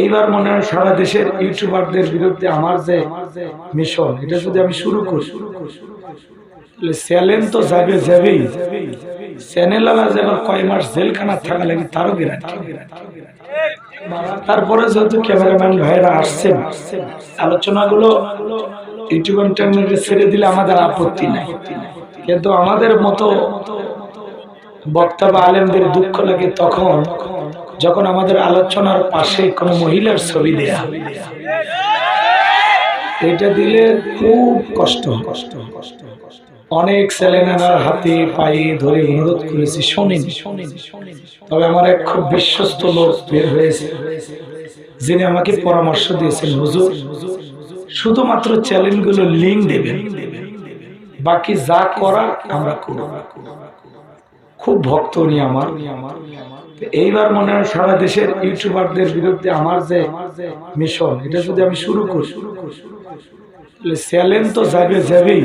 এইবার মনে হয় সারা দেশের ইউটিউবারদের বিরুদ্ধে আমার যে মিশন, এটা যদি আমি শুরু করি চ্যালেঞ্জ তো যাবে যাবেই। চ্যানেলালা যে আবার কয় মাস জেলখানা থাকা লাগে, তারও তারপরে যেহেতু ক্যামেরাম্যান ভাইরা আসছেন, আলোচনাগুলো ইউটিউব ইন্টারনেটে ছেড়ে দিলে আমাদের আপত্তি নাই। কিন্তু আমাদের মতো বক্তা বা আলেমদের দুঃখ লাগে তখন, যখন আমাদের আলোচনার পাশে কোনো মহিলার ছবি দেয়া এটা দিলে খুব কষ্ট কষ্ট কষ্ট অনেক ছেলেনার হাতে পায়ে ধরে অনুরোধ করেছি, শোনেনি। তবে আমার এক খুব বিশ্বস্ত লোক বের হয়েছে, যিনি আমাকে পরামর্শ দিয়েছেন, হুজুর, শুধুমাত্র চ্যালেঞ্জগুলো লিঙ্ক দেবেন, বাকি যা করার আমরা করব। খুব ভক্ত উনি আমার। এইবার মনে হয় সারা দেশের ইউটিউবারদের বিরুদ্ধে আমার যে মিশন, এটা যদি আমি শুরু করি চ্যালেঞ্জ তো যাবে যাবেই।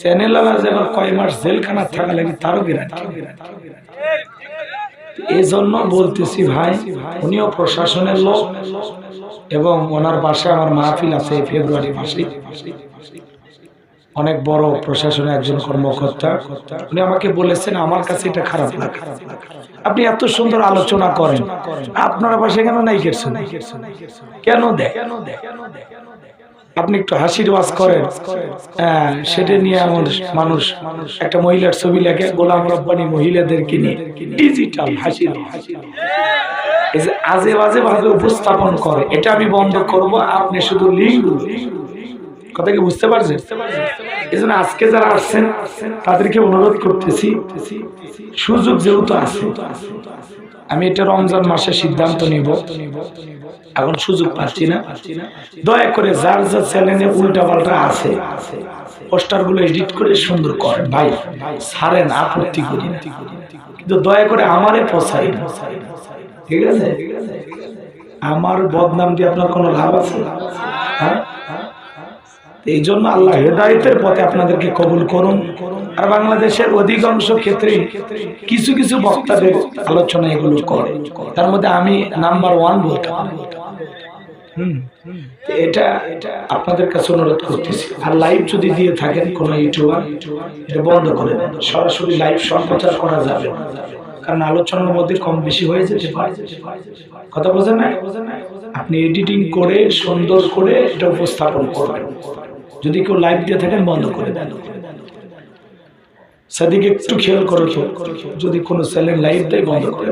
চ্যানেলালা যে আবার কয় মাস জেলখানা থাকা লাগে, তারও গ্যারান্টি। এই জন্য বলতেছি ভাই, উনিও প্রশাসনের লোক এবং ওনার বাসায় আমার মাহফিল আছে ফেব্রুয়ারি মাসে। অনেক বড় প্রশাসনের একজন কর্মকর্তা, উনি আমাকে বলেছেন, আমার কাছে এটা খারাপ লাগে আপনি এত সুন্দর আলোচনা করেন। আপনার পাশে কেন নাই গেছেন কেন দেয়? আপনি একটু হাসির ওয়াজ করেন। হ্যাঁ সেটা নিয়ে আমার মানুষ, একটা মহিলার ছবি লেখে, গোলাম রব্বানি মহিলাদেরকে নিয়ে ডিজিটাল হাসির আজে বাজে ভাবে উপস্থাপন করে, এটা আমি বন্ধ করব, আপনি শুধু লিঙ্ক কথা কি বুঝতে পারছেন? এই জন্য আজকে যারা আসছেন, তাদেরকে অনুরোধ করতেছি, সুযোগ যেহেতু আছে, আমি এটা রমজান মাসে সিদ্ধান্ত নিব। এখন সুযোগ পাচ্ছি না। দয়া করে যার যা চ্যানেলে উল্টা পাল্টা আছে পোস্টারগুলো এডিট করে সুন্দর করেন ভাই, ছাড়েন, আপত্তি করি কিন্তু দয়া করে আমারে পছাই ঠিক আছে? আমার বদনাম দিয়ে আপনার কোনো লাভ আছে? হ্যাঁ? এই জন্য আল্লাহ হেদায়তের পথে আপনাদেরকে কবুল করুন। আর বাংলাদেশের অধিকাংশ ক্ষেত্রে কিছু কিছু বক্তাদের আলোচনা এগুলো করে। তার মধ্যে আমি নাম্বার ওয়ান বলতে পারি। এটা এটা আপনাদের কাছে অনুরোধ করতেছি। আর লাইভ যদি দিয়ে থাকেন কোন ইউটিউবার, এটা বন্ধ করে দেন সরাসরি লাইভ সম্প্রচার করা যাবে। কারণ আলোচনার মধ্যে কম বেশি হয়ে যেতে পারে। কথা বোঝেন না আপনি এডিটিং করে, সুন্দর করে এটা উপস্থাপন করবেন। যদি কেউ লাইভ দিয়ে থাকেন, বন্ধ করে দেন। সেদিকে, একটু খেয়াল করো তো। যদি কোনো চ্যানেল লাইভ দেয়, বন্ধ করে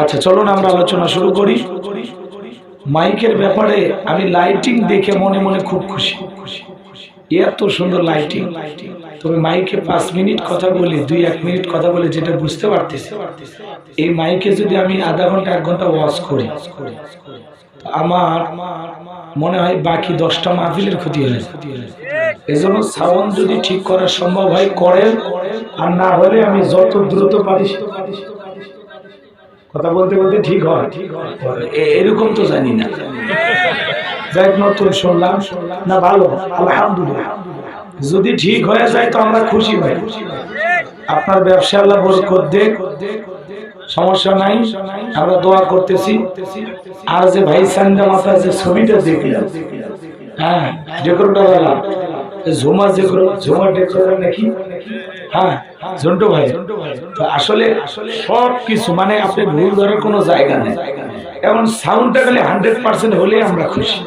আচ্ছা চলুন আমরা আলোচনা শুরু করি। মাইকের ব্যাপারে আমি লাইটিং দেখে মনে মনে খুব খুশি। এত সুন্দর লাইটিং তবে মাইকে পাঁচ মিনিট কথা বলি, দুই এক মিনিট কথা বলে, যেটা বুঝতে পারতেছি। এই মাইকে যদি আমি আধা ঘণ্টা, এক ঘণ্টা ওয়াশ করি আমার মনে হয় বাকি দশটা মাহফিলের ক্ষতি হয়ে এজন্য সাউন্ড যদি ঠিক করা সম্ভব হয় করেন আর না হলে আমি যত দ্রুত পারি কথা বলতে বলতে ঠিক হয়। এরকম তো জানি না। যাই নতুন শুনলাম। না, ভালো। আলহামদুলিল্লাহ। যদি ঠিক হয়ে যায়, তো আমরা খুশি ভাই। আপনার ব্যবসা আল্লাহ বরকত দেখ সমস্যা নাই, আমরা দোয়া করতেছি। আর যে ভাই সান্দা মাতা যে ছবিটা দেখলাম হ্যাঁ decorator Jhuma decor Jhuma decorator নাকি? হ্যাঁ ঝন্টু ভাই। আসলে সব কিছু মানে আপনি ভুল ধরার কোনো জায়গা নেই। এখন সাউন্ডটা খালি হান্ড্রেড পার্সেন্ট হলে আমরা খুশি।